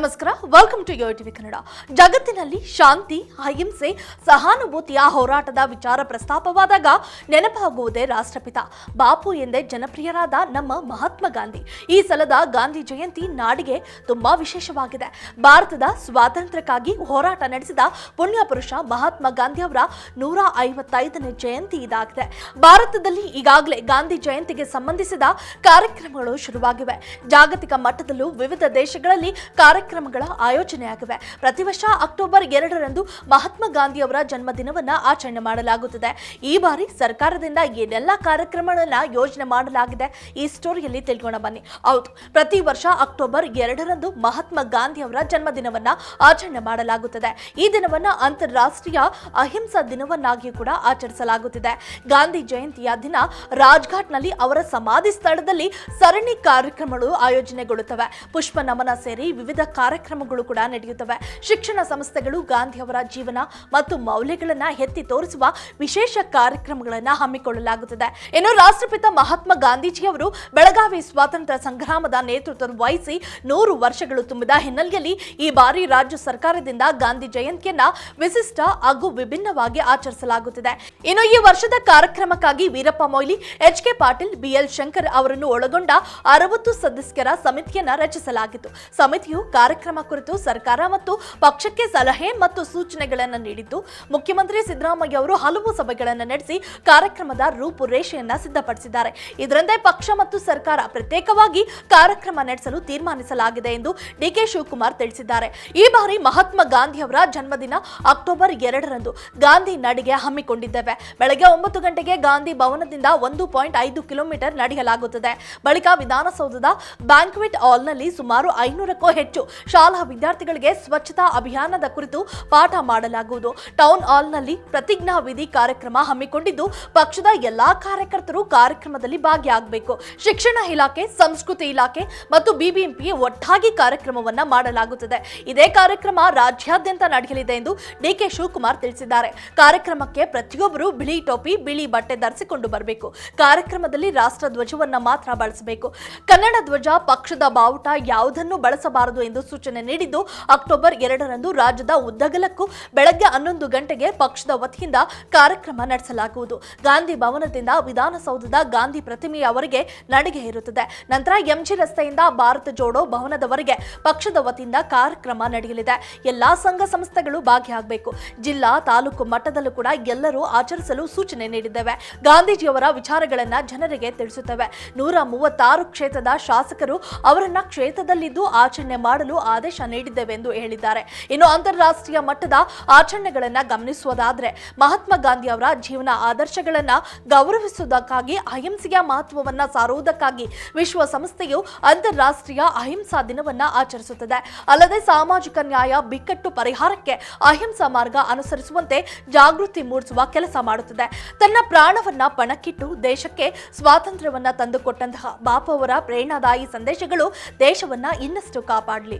ನಮಸ್ಕಾರ. Welcome to yo TV Kannada ಜಗತ್ತಿನಲ್ಲಿ ಶಾಂತಿ, ಅಹಿಂಸೆ, ಸಹಾನುಭೂತಿಯ ಹೋರಾಟದ ವಿಚಾರ ಪ್ರಸ್ತಾಪವಾದಾಗ ನೆನಪಾಗುವುದೇ ರಾಷ್ಟ್ರಪಿತ. ಬಾಪು ಎಂದೇ ಜನಪ್ರಿಯರಾದ ನಮ್ಮ ಮಹಾತ್ಮ ಗಾಂಧಿ. ಈ ಸಲದ ಗಾಂಧಿ ಜಯಂತಿ ನಾಡಿಗೆ ತುಂಬಾ ವಿಶೇಷವಾಗಿದೆ. ಭಾರತದ ಸ್ವಾತಂತ್ರ್ಯಕ್ಕಾಗಿ ಹೋರಾಟ ನಡೆಸಿದ ಪುಣ್ಯ ಪುರುಷ ಮಹಾತ್ಮ ಗಾಂಧಿ ಅವರ ನೂರ ಐವತ್ತೈದನೇ ಜಯಂತಿ ಇದಾಗಿದೆ. ಭಾರತದಲ್ಲಿ ಈಗಾಗಲೇ ಗಾಂಧಿ ಜಯಂತಿಗೆ ಸಂಬಂಧಿಸಿದ ಕಾರ್ಯಕ್ರಮಗಳು ಶುರುವಾಗಿವೆ. ಜಾಗತಿಕ ಮಟ್ಟದಲ್ಲೂ ವಿವಿಧ ದೇಶಗಳಲ್ಲಿ ಕಾರ್ಯಕ್ರಮಗಳ ಆಯೋಜನೆಯಾಗಿವೆ. ಪ್ರತಿ ವರ್ಷ ಅಕ್ಟೋಬರ್ ಎರಡರಂದು ಮಹಾತ್ಮ ಗಾಂಧಿ ಅವರ ಜನ್ಮದಿನವನ್ನ ಆಚರಣೆ ಮಾಡಲಾಗುತ್ತದೆ. ಈ ಬಾರಿ ಸರ್ಕಾರದಿಂದ ಏನೆಲ್ಲ ಕಾರ್ಯಕ್ರಮಗಳನ್ನ ಯೋಜನೆ ಮಾಡಲಾಗಿದೆ ಈ ಸ್ಟೋರಿಯಲ್ಲಿ ತಿಳ್ಕೊಂಡ ಬನ್ನಿ. ಹೌದು, ಪ್ರತಿ ವರ್ಷ ಅಕ್ಟೋಬರ್ ಎರಡರಂದು ಮಹಾತ್ಮ ಗಾಂಧಿ ಅವರ ಜನ್ಮದಿನವನ್ನ ಆಚರಣೆ ಮಾಡಲಾಗುತ್ತದೆ. ಈ ದಿನವನ್ನ ಅಂತಾರಾಷ್ಟ್ರೀಯ ಅಹಿಂಸಾ ದಿನವನ್ನಾಗಿ ಕೂಡ ಆಚರಿಸಲಾಗುತ್ತಿದೆ. ಗಾಂಧಿ ಜಯಂತಿಯ ದಿನ ರಾಜ್ಘಾಟ್ನಲ್ಲಿ ಅವರ ಸಮಾಧಿ ಸ್ಥಳದಲ್ಲಿ ಸರಣಿ ಕಾರ್ಯಕ್ರಮಗಳು ಆಯೋಜನೆಗೊಳ್ಳುತ್ತವೆ. ಪುಷ್ಪ ನಮನ ಸೇರಿ ವಿವಿಧ ಕಾರ್ಯಕ್ರಮಗಳು ಕೂಡ ನಡೆಯುತ್ತವೆ. ಶಿಕ್ಷಣ ಸಂಸ್ಥೆಗಳು ಗಾಂಧಿ ಅವರ ಜೀವನ ಮತ್ತು ಮೌಲ್ಯಗಳನ್ನ ಎತ್ತಿ ತೋರಿಸುವ ವಿಶೇಷ ಕಾರ್ಯಕ್ರಮಗಳನ್ನ ಹಮ್ಮಿಕೊಳ್ಳಲಾಗುತ್ತದೆ. ಇನ್ನು ರಾಷ್ಟ್ರಪಿತ ಮಹಾತ್ಮ ಗಾಂಧೀಜಿಯವರು ಬೆಳಗಾವಿ ಸ್ವಾತಂತ್ರ್ಯ ಸಂಗ್ರಾಮದ ನೇತೃತ್ವ ವಹಿಸಿ ನೂರು ವರ್ಷಗಳು ತುಂಬಿದ ಹಿನ್ನೆಲೆಯಲ್ಲಿ ಈ ಬಾರಿ ರಾಜ್ಯ ಸರ್ಕಾರದಿಂದ ಗಾಂಧಿ ಜಯಂತಿಯನ್ನ ವಿಶಿಷ್ಟ ಹಾಗೂ ವಿಭಿನ್ನವಾಗಿ ಆಚರಿಸಲಾಗುತ್ತಿದೆ. ಇನ್ನು ಈ ವರ್ಷದ ಕಾರ್ಯಕ್ರಮಕ್ಕಾಗಿ Veerappa Moily, H K Patil BL Shankar ಅವರನ್ನು ಒಳಗೊಂಡ ಅರವತ್ತು ಸದಸ್ಯರ ಸಮಿತಿಯನ್ನ ರಚಿಸಲಾಗಿತ್ತು. ಸಮಿತಿಯು ಕಾರ್ಯಕ್ರಮ ಕುರಿತು ಸರ್ಕಾರ ಮತ್ತು ಪಕ್ಷಕ್ಕೆ ಸಲಹೆ ಮತ್ತು ಸೂಚನೆಗಳನ್ನು ನೀಡಿದ್ದು, ಮುಖ್ಯಮಂತ್ರಿ ಸಿದ್ದರಾಮಯ್ಯ ಅವರು ಹಲವು ಸಭೆಗಳನ್ನು ನಡೆಸಿ ಕಾರ್ಯಕ್ರಮದ ರೂಪುರೇಷೆಯನ್ನ ಸಿದ್ಧಪಡಿಸಿದ್ದಾರೆ. ಇದರಂತೆ ಪಕ್ಷ ಮತ್ತು ಸರ್ಕಾರ ಪ್ರತ್ಯೇಕವಾಗಿ ಕಾರ್ಯಕ್ರಮ ನಡೆಸಲು ತೀರ್ಮಾನಿಸಲಾಗಿದೆ ಎಂದು ಡಿಕೆ ಶಿವಕುಮಾರ್ ತಿಳಿಸಿದ್ದಾರೆ. ಈ ಬಾರಿ ಮಹಾತ್ಮ ಗಾಂಧಿ ಅವರ ಜನ್ಮದಿನ ಅಕ್ಟೋಬರ್ ಎರಡರಂದು ಗಾಂಧಿ ನಡಿಗೆ ಹಮ್ಮಿಕೊಂಡಿದ್ದೇವೆ. ಬೆಳಗ್ಗೆ ಒಂಬತ್ತು ಗಂಟೆಗೆ ಗಾಂಧಿ ಭವನದಿಂದ ಒಂದು ಪಾಯಿಂಟ್ ಐದು ಕಿಲೋಮೀಟರ್ ನಡೆಯಲಾಗುತ್ತದೆ. ಬಳಿಕ ವಿಧಾನಸೌಧದ ಬ್ಯಾಂಕ್ವೆಟ್ ಹಾಲ್ನಲ್ಲಿ ಸುಮಾರು ಐನೂರಕ್ಕೂ ಹೆಚ್ಚು ಶಾಲಾ ವಿದ್ಯಾರ್ಥಿಗಳಿಗೆ ಸ್ವಚ್ಛತಾ ಅಭಿಯಾನದ ಕುರಿತು ಪಾಠ ಮಾಡಲಾಗುವುದು. ಟೌನ್ ಹಾಲ್ನಲ್ಲಿ ಪ್ರತಿಜ್ಞಾ ವಿಧಿ ಕಾರ್ಯಕ್ರಮ ಹಮ್ಮಿಕೊಂಡಿದ್ದು, ಪಕ್ಷದ ಎಲ್ಲಾ ಕಾರ್ಯಕರ್ತರು ಕಾರ್ಯಕ್ರಮದಲ್ಲಿ ಭಾಗಿಯಾಗಬೇಕು. ಶಿಕ್ಷಣ ಇಲಾಖೆ, ಸಂಸ್ಕೃತಿ ಇಲಾಖೆ ಮತ್ತು ಬಿಬಿಎಂಪಿ ಒಟ್ಟಾಗಿ ಕಾರ್ಯಕ್ರಮವನ್ನ ಮಾಡಲಾಗುತ್ತದೆ. ಇದೇ ಕಾರ್ಯಕ್ರಮ ರಾಜ್ಯಾದ್ಯಂತ ನಡೆಯಲಿದೆ ಎಂದು ಡಿಕೆ ಶಿವಕುಮಾರ್ ತಿಳಿಸಿದ್ದಾರೆ. ಕಾರ್ಯಕ್ರಮಕ್ಕೆ ಪ್ರತಿಯೊಬ್ಬರು ಬಿಳಿ ಟೋಪಿ, ಬಿಳಿ ಬಟ್ಟೆ ಧರಿಸಿಕೊಂಡು ಬರಬೇಕು. ಕಾರ್ಯಕ್ರಮದಲ್ಲಿ ರಾಷ್ಟ್ರ ಧ್ವಜವನ್ನ ಮಾತ್ರ ಬಳಸಬೇಕು. ಕನ್ನಡ ಧ್ವಜ ಪಕ್ಷದ ಬಾವುಟ ಯಾವುದನ್ನು ಬಳಸಬಾರದು ಎಂದು ಸೂಚನೆ ನೀಡಿದ್ದು, ಅಕ್ಟೋಬರ್ ಎರಡರಂದು ರಾಜ್ಯದ ಉದ್ದಗಲಕ್ಕೂ ಬೆಳಗ್ಗೆ ಹನ್ನೊಂದು ಗಂಟೆಗೆ ಪಕ್ಷದ ವತಿಯಿಂದ ಕಾರ್ಯಕ್ರಮ ನಡೆಸಲಾಗುವುದು. ಗಾಂಧಿ ಭವನದಿಂದ ವಿಧಾನಸೌಧದ ಗಾಂಧಿ ಪ್ರತಿಮೆಯವರೆಗೆ ನಡಿಗೆ ಇರುತ್ತದೆ ನಂತರ ಎಂಜಿ ರಸ್ತೆಯಿಂದ ಭಾರತ ಜೋಡೋ ಭವನದವರೆಗೆ ಪಕ್ಷದ ವತಿಯಿಂದ ಕಾರ್ಯಕ್ರಮ ನಡೆಯಲಿದೆ. ಎಲ್ಲಾ ಸಂಘ ಸಂಸ್ಥೆಗಳು ಭಾಗಿಯಾಗಬೇಕು. ಜಿಲ್ಲಾ, ತಾಲೂಕು ಮಟ್ಟದಲ್ಲೂ ಕೂಡ ಎಲ್ಲರೂ ಆಚರಿಸಲು ಸೂಚನೆ ನೀಡಿದ್ದೇವೆ. ಗಾಂಧೀಜಿಯವರ ವಿಚಾರಗಳನ್ನ ಜನರಿಗೆ ತಿಳಿಸುತ್ತೇವೆ. ನೂರ ಮೂವತ್ತಾರು ಕ್ಷೇತ್ರದ ಶಾಸಕರು ಅವರನ್ನ ಕ್ಷೇತ್ರದಲ್ಲಿದ್ದು ಆಚರಣೆ ಮಾಡಲು ಆದೇಶ ನೀಡಿದ್ದೇವೆ ಎಂದು ಹೇಳಿದ್ದಾರೆ. ಇನ್ನು ಅಂತಾರಾಷ್ಟ್ರೀಯ ಮಟ್ಟದ ಆಚರಣೆಗಳನ್ನ ಗಮನಿಸುವುದಾದ್ರೆ, ಮಹಾತ್ಮ ಗಾಂಧಿ ಅವರ ಜೀವನ ಆದರ್ಶಗಳನ್ನ ಗೌರವಿಸುವುದಕ್ಕಾಗಿ, ಅಹಿಂಸೆಯ ಮಹತ್ವವನ್ನ ಸಾರುವುದಕ್ಕಾಗಿ ವಿಶ್ವಸಂಸ್ಥೆಯು ಅಂತಾರಾಷ್ಟ್ರೀಯ ಅಹಿಂಸಾ ದಿನವನ್ನ ಆಚರಿಸುತ್ತದೆ. ಅಲ್ಲದೆ ಸಾಮಾಜಿಕ ನ್ಯಾಯ, ಬಿಕ್ಕಟ್ಟು ಪರಿಹಾರಕ್ಕೆ ಅಹಿಂಸಾ ಮಾರ್ಗ ಅನುಸರಿಸುವಂತೆ ಜಾಗೃತಿ ಮೂಡಿಸುವ ಕೆಲಸ ಮಾಡುತ್ತದೆ. ತನ್ನ ಪ್ರಾಣವನ್ನ ಪಣಕ್ಕಿಟ್ಟು ದೇಶಕ್ಕೆ ಸ್ವಾತಂತ್ರ್ಯವನ್ನ ತಂದುಕೊಟ್ಟಂತಹ ಬಾಪು ಅವರ ಪ್ರೇರಣಾದಾಯಿ ಸಂದೇಶಗಳು ದೇಶವನ್ನ ಇನ್ನಷ್ಟು ಕಾಪಾಡಲಿ.